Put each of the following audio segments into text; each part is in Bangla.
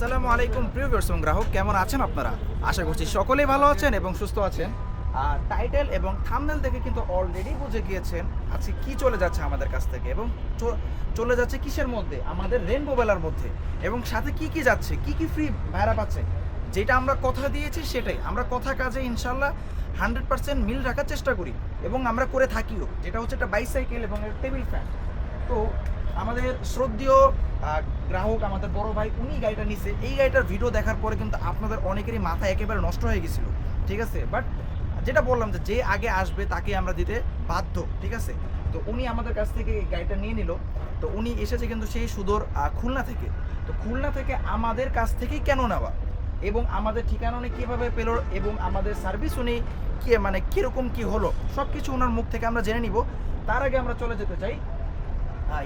আসসালামু আলাইকুম, প্রিয় দর্শক গ্রাহক, কেমন আছেন আপনারা? আশা করছি সকলেই ভালো আছেন এবং সুস্থ আছেন। আর টাইটেল এবং থামনেল দেখে কিন্তু অলরেডি বুঝে গিয়েছেন আজকে কি চলে যাচ্ছে আমাদের কাছ থেকে এবং চলে যাচ্ছে কিসের মধ্যে? আমাদের রেনবো বেলার মধ্যে। এবং সাথে কি কি যাচ্ছে? কি কি ফ্রি ভাড়া পাচ্ছে? যেটা আমরা কথা দিয়েছি সেটাই। আমরা কথা কাজে ইনশাল্লাহ হান্ড্রেড পার্সেন্ট মিল রাখার চেষ্টা করি এবং আমরা করে থাকিও। যেটা হচ্ছে একটা বাইসাইকেল এবং টেবিল ফ্যান তো আমাদের শ্রদ্ধেয় গ্রাহক, আমাদের বড় ভাই, উনি গাড়িটা নিছে। এই গাড়িটার ভিডিও দেখার পরে কিন্তু আপনাদের অনেকেরই মাথা একেবারে নষ্ট হয়ে গেছিল, ঠিক আছে? বাট যেটা বললাম যে যে আগে আসবে তাকে আমরা দিতে বাধ্য, ঠিক আছে? তো উনি আমাদের কাছ থেকে এই গাড়িটা নিয়ে নিল। তো উনি এসেছে কিন্তু সেই সুদূর খুলনা থেকে। তো খুলনা থেকে আমাদের কাছ থেকেই কেন নেওয়া? এবং আমাদের ঠিকানা উনি কীভাবে পেল? এবং আমাদের সার্ভিস উনি কি মানে কীরকম কী হলো? সব কিছু ওনার মুখ থেকে আমরা জেনে নিব। তার আগে আমরা চলে যেতে চাই।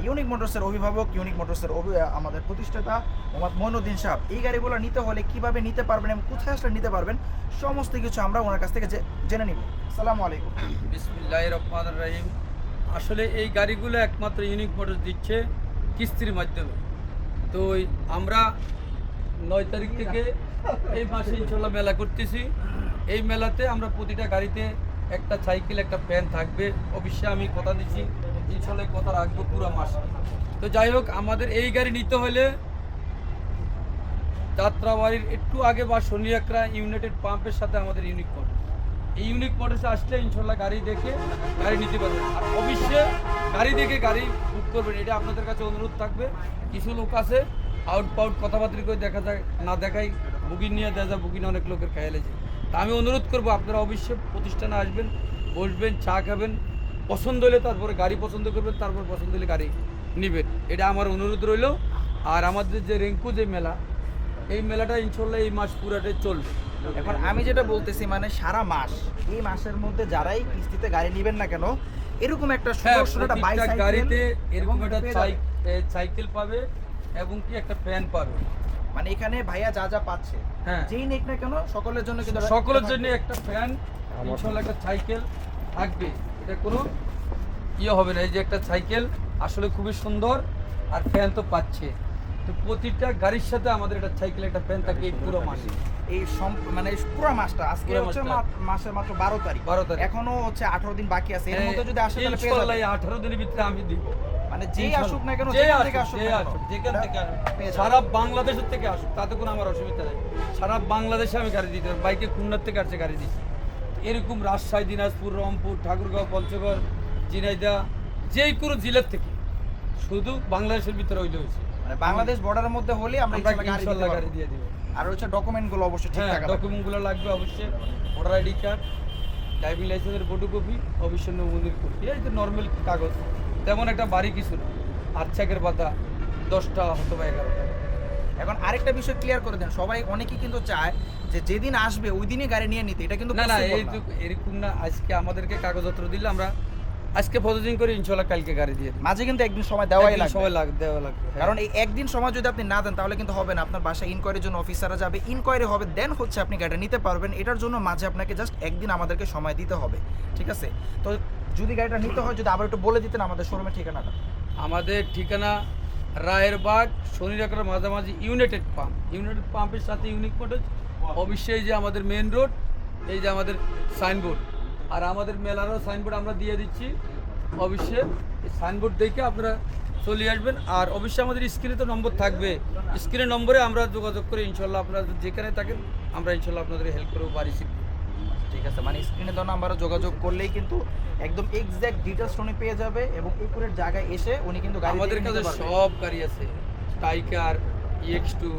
ইউনিক মোটরসের অভিভাবক ইউনিক মোটরসের আমাদের প্রতিষ্ঠাতা মোহাম্মদ মইনুদ্দিন সাহেব। এই গাড়িগুলো নিতে হলে কীভাবে নিতে পারবেন এবং কোথায় আসলে নিতে পারবেন, সমস্ত কিছু আমরা ওনার কাছ থেকে জেনে নিব। সালামু আলাইকুম। বিসমিল্লাহ রহমান রহিম। আসলে এই গাড়িগুলো একমাত্র ইউনিক মোটর দিচ্ছে কিস্তির মাধ্যমে। তো আমরা নয় তারিখ থেকে এই মাসে ইনশাল্লাহ মেলা করতেছি। এই মেলাতে আমরা প্রতিটা গাড়িতে একটা সাইকেল, একটা ফ্যান থাকবে। অবশ্যই আমি কথা দিচ্ছি। ইনশাল্লাহ কথা রাখব পুরো মাস। তো যাই হোক, আমাদের এই গাড়ি নিতে হলে যাত্রাবাড়ির একটু আগে বা শনিয়াকরা ইউনাইটেড পাম্পের সাথে আমাদের ইউনিক মোটর এই ইউনিক মোটরসে আসলে ইনশাল্লাহ গাড়ি দেখে গাড়ি নিতে পারবেন। আর অবশ্যই গাড়ি দেখে গাড়ি বুক করবেন। এটা আপনাদের কাছে অনুরোধ থাকবে। কিছু লোক আছে আউট পাউট কথাবার্তা করে দেখা যায়, না দেখাই বুকিং নিয়ে দেওয়া যায় বুকিং অনেক লোকের খেয়ালে যায়। তা আমি অনুরোধ করব, আপনারা অবশ্যই প্রতিষ্ঠানে আসবেন, বসবেন, চা খাবেন পছন্দ হলে তারপরে গাড়ি পছন্দ করবেন তারপর পছন্দ হলে গাড়ি নেবেন এটা আমার অনুরোধ রইল। আর আমাদের যে রেঙ্কু যে মেলা এই মেলাটা ইনশাল্লাহ এই মাস পুরাটাই চলবে। এখন আমি যেটা বলতেছি মানে সারা মাস এই মাসের মধ্যে যারাই কিস্তিতে গাড়ি নেবেন না কেন এরকম একটা হ্যাঁ সুন্দর সুন্দর একটা বাইসাইকেল গাড়িতে এরকম একটা সাইকেল পাবে এবং কি একটা ফ্যান পাবে। মানে এখানে ভাইয়া যা যা পাচ্ছে হ্যাঁ। যেই নেক না কেন সকলের জন্য কিন্তু সকলের জন্য একটা ফ্যান ইনশাল্লাহ একটা সাইকেল থাকবে। এটা কোনো ইয়ে হবে না। এই যে একটা সাইকেল আসলে খুবই সুন্দর আর ফ্যান তো পাচ্ছে। তো প্রতিটা গাড়ির সাথে আমাদের একটা সাইকেল একটা ফ্যান থাকে এই পুরো মাসে। এই মানে পুরো মাসটা আজকে হচ্ছে মাসের মাত্র বারো তারিখ। 12 তারিখ। এখনও হচ্ছে আঠারো দিন বাকি আছে। এর মধ্যে যদি আসে তাহলে আঠারো দিনের ভিতরে আমি দিব। মানে যেই আসুক না কেন যে যেখান থেকে আসুক, যেখান থেকে আসুক। সারা বাংলাদেশের থেকে আসুক তাতে কোনো আমার অসুবিধা নেই। সারা বাংলাদেশে আমি গাড়ি দিতে পারি বাইকে খুলনার থেকে আসছে গাড়ি দিচ্ছি। এরকম রাজশাহী দিনাজপুর রংপুর ঠাকুরগাঁও পঞ্চগড় ঝিনাইদা যেই কোনো জেলার থেকে শুধু বাংলাদেশের ভিতরে হইলে হয়েছে। মানে বাংলাদেশ বর্ডারের মধ্যে হলে আমরা গাড়ি দিয়ে দিব। আর হচ্ছে ডকুমেন্টগুলো অবশ্যই ঠিক হ্যাঁ থাকা ডকুমেন্টগুলো লাগবে অবশ্যই। ভোটার আইডি কার্ড ড্রাইভিং লাইসেন্সের ফটোকপি অবশ্যই নমুনির কপি এই যে নর্মাল কাগজ। তেমন একটা বাড়ি কিছু না। আর চেকের পাতা দশটা হয়তো বা এগারোটা। এখন আরেকটা বিষয় ক্লিয়ার করে দেন। সবাই অনেকেই কিন্তু চায় যে যেদিন আসবে ওই দিনই গাড়ি নিয়ে নিতে। এটা কিন্তু না না এরকম না আজকে আমাদেরকে কাগজপত্র দিলে আমরা আজকে প্রসেসিং করে ইনশাল্লাহ কালকে গাড়ি দিয়ে মাঝে কিন্তু একদিন সময় দেওয়াই লাগবে। সময় লাগ দেওয়া লাগবে হ্যাঁ। কারণ এই একদিন সময় যদি আপনি না দেন তাহলে কিন্তু হবে না। আপনার বাসায় ইনকোয়ারির জন্য অফিসাররা যাবে। ইনকোয়ারি হবে দেন হচ্ছে আপনি গাড়িটা নিতে পারবেন। এটার জন্য মাঝে আপনাকে জাস্ট একদিন আমাদেরকে সময় দিতে হবে। ঠিক আছে? তো যদি গাড়িটা নিতে হয় যদি আবার একটু বলে দিতেন আমাদের শোরুমের ঠিকানাটা। আমাদের ঠিকানা রায়েরবাগ শনিরাকড়ার মাঝামাঝি ইউনাইটেড পাম্প। ইউনাইটেড পাম্পের সাথে ইউনিক মোটর অবশ্যই যে আমাদের মেন রোড এই যে আমাদের সাইনবোর্ড আর আমাদের মেলারও সাইনবোর্ড আমরা দিয়ে দিচ্ছি। অবশ্যই সাইনবোর্ড দেখে আপনারা চলে আসবেন। আর অবশ্যই আমাদের স্ক্রিনে তো নম্বর থাকবে। স্ক্রিনের নম্বরে আমরা যোগাযোগ করে ইনশাল্লাহ আপনারা যেখানে থাকেন আমরা ইনশাল্লাহ আপনাদের হেল্প করব বাড়ি শিখব ঠিক আছে মানে স্ক্রিনে দেওয়া নাম্বারে যোগাযোগ করলেই কিন্তু একদম এক্স্যাক্ট ডিটেলস উনি পেয়ে যাবে এবং একুরের জায়গায় এসে উনি কিন্তু আমাদের কাছে সব গাড়ি আছে। টাইকার EX two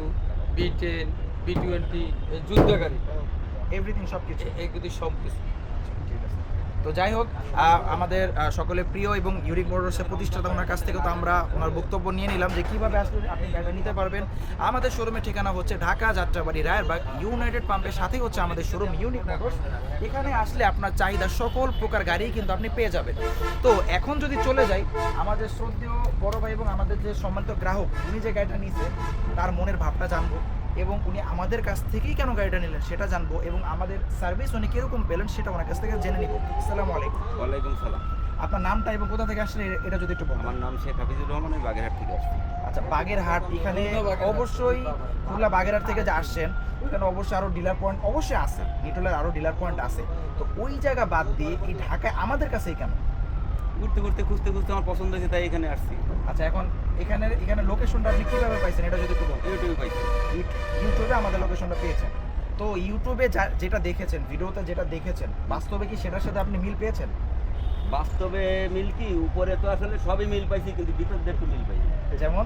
B ten B twenty যুদ্ধ গাড়ি এভরিথিং সব কিছু এগুলি সব কিছু ঠিক আছে। তো যাই হোক আমাদের আহ, সকলের প্রিয় এবং ইউরিক মোটরসের প্রতিষ্ঠাতা ওনার কাছ থেকে তো আমরা ওনার বক্তব্য নিয়ে নিলাম যে কীভাবে আসলে আপনি গাড়িটা নিতে পারবেন। আমাদের শোরুমের ঠিকানা হচ্ছে ঢাকা যাত্রাবাড়ি রায়েরবাগ ইউনাইটেড পাম্পের সাথেই হচ্ছে আমাদের শোরুম ইউনিক মোটরস এখানে আসলে আপনার চাহিদা সকল প্রকার গাড়ি কিন্তু আপনি পেয়ে যাবেন। তো এখন যদি চলে যাই আমাদের শ্রদ্ধেয় বড় ভাই এবং আমাদের যে সম্মানিত গ্রাহক উনি যে গাড়িটা নিয়েছে তার মনের ভাবটা জানব। এবং উনি আমাদের কাছ থেকেই কেন গাড়িটা নিলেন সেটা জানব এবং আমাদের সার্ভিস উনি কীরকম পেলেন সেটা ওনার কাছ থেকে জেনে নিব। আসসালামু আলাইকুম। ওয়ালাইকুম সালাম। আপনার নামটা এবং কোথা থেকে আসলে এটা যদি একটু বলেন। আমার নাম শেখ হাফিজুর রহমান আমি বাগেরহাট থেকে আসছি। আচ্ছা বাগেরহাট এখানে। অবশ্যই খুলনা বাগেরহাট থেকে যে আসছেন ওইখানে অবশ্যই আরও ডিলার পয়েন্ট অবশ্যই আছে। নিটলের আরও ডিলার পয়েন্ট আছে। তো ওই জায়গা বাদ দিয়ে এই ঢাকায় আমাদের কাছেই কেন ঘুরতে ঘুরতে খুঁজতে খুঁজতে আমার পছন্দ হয়েছে তাই এখানে আসছি। আচ্ছা এখন এখানে এখানে লোকেশনটা আপনি কীভাবে পাইছেন? এটা যদি একটু বলেন। ইউটিউবে পাইছি। ইউটিউবে আমাদের লোকেশনটা পেয়েছেন। তো ইউটিউবে যেটা দেখেছেন ভিডিওতে যেটা দেখেছেন বাস্তবে কি সেটার সাথে আপনি মিল পেয়েছেন? বাস্তবে মিল কি? উপরে তো আসলে সবই মিল পাইছি কিন্তু ভিতর দিয়ে একটু মিল পাইছি যেমন?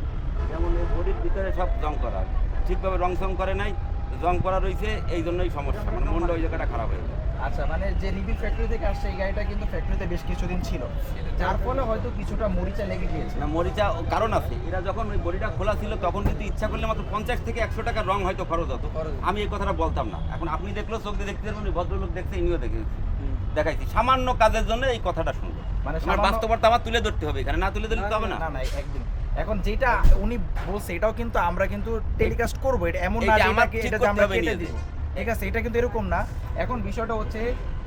যেমন এই বডির ভিতরে সব জং করা। ঠিকভাবে রং সং করে নাই জং করা রয়েছে এই জন্যই সমস্যা। মানে মনটা ওই জায়গাটা খারাপ হয়ে যায়। আচ্ছা মানে যে রিভিল ফ্যাক্টরি থেকে আসছে এই গাড়িটা কিন্তু ফ্যাক্টরিতে বেশ কিছুদিন ছিল। যার ফলে হয়তো কিছুটা মরিচা লেগে গিয়েছে। না মরিচা কারণ আছে। এরা যখন ওই বডিটা খোলা ছিল তখন কিন্তু ইচ্ছা করলে মাত্র পঞ্চাশ থেকে একশো টাকার রং হয়তো খরচ হতো। আমি এই কথাটা বলতাম না। এখন আপনি দেখলেও চোখ দিয়ে দেখতে পারবেন ভদ্রলোক দেখতে ইনিও দেখে দেখাইছি। সামান্য কাজের জন্য এই কথাটা শুনব। মানে আমার বাস্তবতা আমার তুলে ধরতে হবে। এখানে না তুলে ধরলে তো হবে না। না না একদম। এখন যেটা উনি বলছে এটাও কিন্তু আমরা কিন্তু টেলিকাস্ট করব। এটা এমন না আমার এটা আমরা কেটে দিই। ঠিক আছে? এটা কিন্তু এরকম না। এখন বিষয়টা হচ্ছে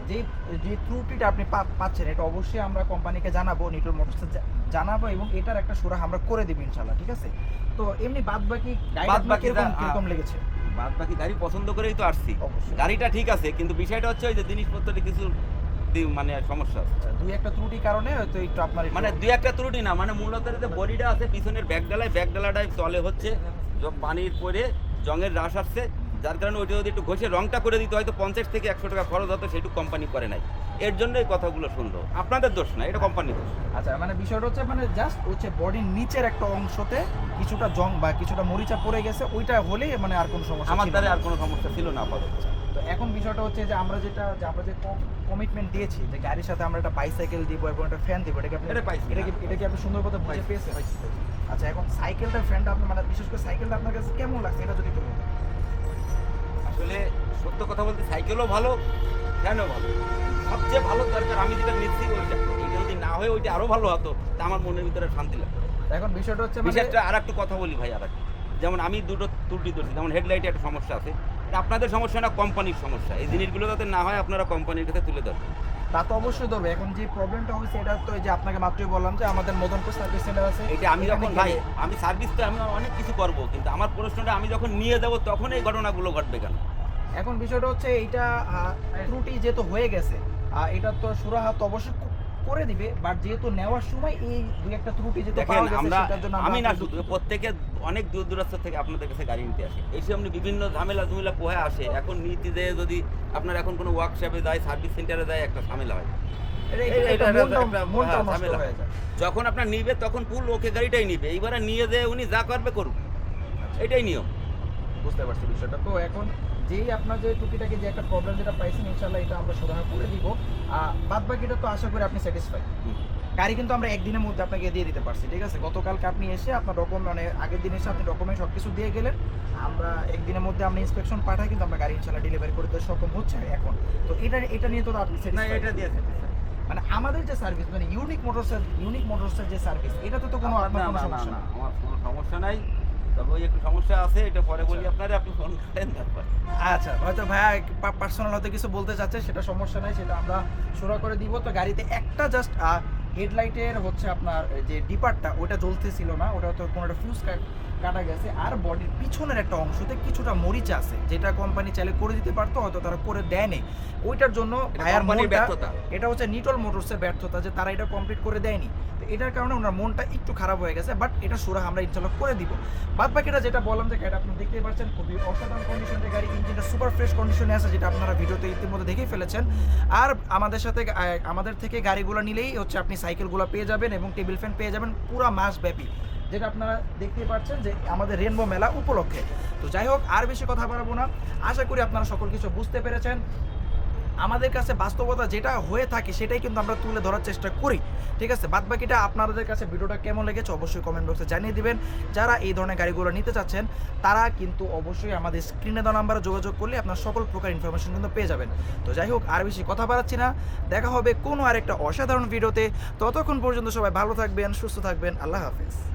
যে যে ত্রুটিটা আপনি পাচ্ছেন এটা অবশ্যই আমরা কোম্পানিকে জানাব নিটল মোটরসে জানাব এবং এটার একটা সুরা আমরা করে দিব ইনশাল্লাহ ঠিক আছে? তো এমনি বাদ বাকি বাদ বাকি কীরকম লেগেছে? বাদ বাকি গাড়ি পছন্দ করেই তো আসছি। গাড়িটা ঠিক আছে কিন্তু বিষয়টা হচ্ছে ওই যে জিনিসপত্রের কিছু মানে সমস্যা আছে। দুই একটা ত্রুটি কারণে হয়তো একটু আপনার মানে দুই একটা ত্রুটি না মানে মূলত যে বডিটা আছে পিছনের ব্যাগ ডালায় ব্যাগ ডালাটাই তলে হচ্ছে পানির পরে জঙের রাস আসছে যার কারণে ওইটা যদি একটু ঘষে রংটা করে দিতে হয়তো পঞ্চাশ থেকে একশো টাকা খরচ হতো সেটুকু কোম্পানি করে নাই। এর জন্য এই কথাগুলো শুনলো। আপনাদের দোষ না এটা কোম্পানির দোষ। আচ্ছা মানে বিষয়টা হচ্ছে মানে জাস্ট হচ্ছে বডির নিচের একটা অংশতে কিছুটা জং বা কিছুটা মরিচা পড়ে গেছে ওইটা হলেই মানে আর কোনো সমস্যা আমার দ্বারা আর কোনো সমস্যা ছিল না আপাতত। তো এখন বিষয়টা হচ্ছে যে আমরা যেটা যে আমরা যে কমিটমেন্ট দিয়েছি যে গাড়ির সাথে আমরা একটা বাইসাইকেল দিব এবং একটা ফ্যান দিব এটা কি আপনি এটা কি এটা কি আপনি সুন্দর কথা বুঝে পেয়েছেন। আচ্ছা এখন সাইকেলটা ফ্যানটা আপনার মানে বিশেষ করে সাইকেলটা আপনার কাছে কেমন লাগছে? এটা যদি একটু বলতেন। আসলে সত্য কথা বলতে সাইকেলও ভালো ফ্যানও ভালো। সবচেয়ে ভালো দরকার আমি যেটা নিচ্ছি ওইটা। এটা যদি না হয় ওইটা আরও ভালো হতো তা আমার মনের ভিতরে শান্তি লাগতো। এখন বিষয়টা হচ্ছে বিষয়টা বিশেষ আর একটু কথা বলি ভাই আর একটু। যেমন আমি দুটো ত্রুটি ধরছি যেমন হেডলাইটে একটা সমস্যা আছে। এটা আপনাদের সমস্যা না কোম্পানির সমস্যা। এই জিনিসগুলো যাতে না হয় আপনারা কোম্পানির কাছে তুলে ধরবেন। তা তো অবশ্যই ধরবে। এখন যে প্রবলেমটা হয়েছে এটা তো যে আপনাকে মাত্রই বললাম যে আমাদের মদনপুর সার্ভিস সেন্টার আছে এটা আমি যখন ভাই আমি সার্ভিস তো আমি অনেক কিছু করব কিন্তু আমার প্রশ্নটা আমি যখন নিয়ে যাব তখন এই ঘটনাগুলো ঘটবে কেন? এখন বিষয়টা হচ্ছে এইটা ত্রুটি যেহেতু হয়ে গেছে আহ, এটা তো সুরাহাত অবশ্যই ক- করে দিবে বাট যেহেতু নেওয়ার সময় এই দুই একটা ত্রুটি যেহেতু দেখেন পাওয়া গেছে আমরা সেটার জন্য আমি না শুধু প্রত্যেকে অনেক দূর দূরান্ত থেকে আপনাদের কাছে গাড়ি নিতে আসে। বিভিন্ন ঝামেলা ঝুমেলা পোহে আসে? এখন নীতি দিয়ে যদি আপনার এখন কোনো ওয়ার্কশপে যায় সার্ভিস সেন্টারে যায় একটা ঝামেলা হয়। হ্যাঁ। যখন আপনার নিবে তখন ফুল ওকে গাড়িটাই নিবে। এইবারে নিয়ে যেয়ে উনি যা করবে করুক। এটাই নিয়ম। বুঝতে পারছি বিষয়টা। তো এখন যেই আপনার যে টুকিটাকে যে একটা প্রবলেম যেটা পাইছেন ইনশাল্লাহ এটা আমরা সুরাহা করে দিব। বাদ বাকিটা তো আশা করি আপনি স্যাটিসফাই। গাড়ি কিন্তু আমরা একদিনের মধ্যে আপনাকে দিয়ে দিতে পারছি ঠিক আছে? গতকালকে আপনি এসে আপনার ডকুমেন্ট মানে আগের দিন এসে আপনি ডকুমেন্ট সব কিছু দিয়ে গেলেন। আমরা একদিনের মধ্যে আমরা ইন্সপেকশন পাঠাই কিন্তু আমরা গাড়ি ইনশাল্লাহ ডেলিভারি করে করতে সক্ষম হচ্ছে এখন। তো এটা এটা নিয়ে তো আপনি? এটা দিয়েছে মানে আমাদের যে সার্ভিস মানে ইউনিক মোটরসের ইউনিক মোটরসের যে সার্ভিস এটাতে তো কোনো আপনার কোনো সমস্যা না আমার কোনো সমস্যা নাই। তবে ওই একটু সমস্যা আছে এটা পরে বলি আপনারা আপনি ফোন করেন তারপর। আচ্ছা হয়তো ভাইয়া পার্সোনাল হয়তো কিছু বলতে চাচ্ছে সেটা সমস্যা নাই সেটা আমরা সুরা করে দিব। তো গাড়িতে একটা জাস্ট হেডলাইটের হচ্ছে আপনার যে ডিপারটা ওটা জ্বলতেছিল না ওটা হয়তো কোনো একটা ফিউজ কাটা গেছে আর বডির পিছনের একটা অংশতে কিছুটা মরিচ আছে যেটা কোম্পানি চাইলে করে দিতে পারতো হয়তো তারা করে দেয়নি। ওইটার জন্য এটা ভাইয়ার ব্যর্থতা। এটা হচ্ছে নিটল মোটরসের ব্যর্থতা যে তারা এটা কমপ্লিট করে দেয়নি। তো এটার কারণে ওনার মনটা একটু খারাপ হয়ে গেছে বাট এটা সুরা আমরা ইনশাল্লাহ করে দিব। বাদ বাকিটা যেটা বললাম যে গাড়িটা আপনি দেখতেই পাচ্ছেন খুবই অসাধারণ কন্ডিশনের গাড়ি ইঞ্জিনটা সুপার ফ্রেশ কন্ডিশনে আছে যেটা আপনারা ভিডিওতে ইতিমধ্যে দেখেই ফেলেছেন। আর আমাদের সাথে আমাদের থেকে গাড়িগুলো নিলেই হচ্ছে আপনি সাইকেলগুলো পেয়ে যাবেন এবং টেবিল ফ্যান পেয়ে যাবেন পুরো মাস ব্যাপী যেটা আপনারা দেখতেই পাচ্ছেন যে আমাদের রেনবো মেলা উপলক্ষে। তো যাই হোক, আর বেশি কথা বাড়াবো না। আশা করি আপনারা সকল কিছু বুঝতে পেরেছেন। আমাদের কাছে বাস্তবতা যেটা হয়ে থাকে, সেটাই কিন্তু আমরা তুলে ধরার চেষ্টা করি। ঠিক আছে? বাদ বাকিটা আপনাদের কাছে ভিডিওটা কেমন লেগেছে অবশ্যই কমেন্ট বক্সে জানিয়ে দিবেন। যারা এই ধরনের গাড়িগুলো নিতে চাচ্ছেন, তারা কিন্তু অবশ্যই আমাদের স্ক্রিনে দেওয়া নাম্বারে যোগাযোগ করলে আপনার সকল প্রকার ইনফরমেশন কিন্তু পেয়ে যাবেন। তো যাই হোক, আর বেশি কথা বাড়াচ্ছি না। দেখা হবে কোনো আরেকটা অসাধারণ ভিডিওতে। ততক্ষণ পর্যন্ত সবাই ভালো থাকবেন, সুস্থ থাকবেন। আল্লাহ হাফেজ।